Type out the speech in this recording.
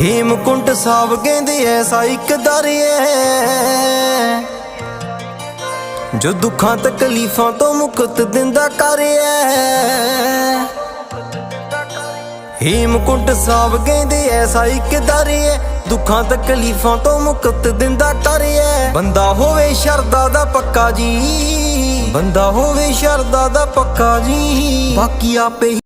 ਹੇਮਕੁੰਟ ਸਾਹਿਬ ਕਹਿੰਦੇ ਐਸਾ ਇੱਕ ਦਰ ਐ। ਜੋ ਦੁੱਖਾਂ ਤਕਲੀਫਾਂ ਤੋਂ ਮੁਕਤ ਦਿੰਦਾ ਕਰ ਐ। ਹੇਮਕੁੰਟ ਸਾਹਿਬ ਕਹਿੰਦੇ ਐਸਾ ਇੱਕ ਦਰ ਐ। ਦੁੱਖਾਂ ਤਕਲੀਫਾਂ ਤੋਂ ਮੁਕਤ ਦਿੰਦਾ ਕਰ ਐ। ਬੰਦਾ ਹੋਵੇ ਸ਼ਰਦਾ ਦਾ ਪੱਕਾ ਜੀ। ਬੰਦਾ ਹੋਵੇ ਸ਼ਰਦਾ ਦਾ ਪੱਕਾ ਜੀ। ਬਾਕੀ ਆਪੇ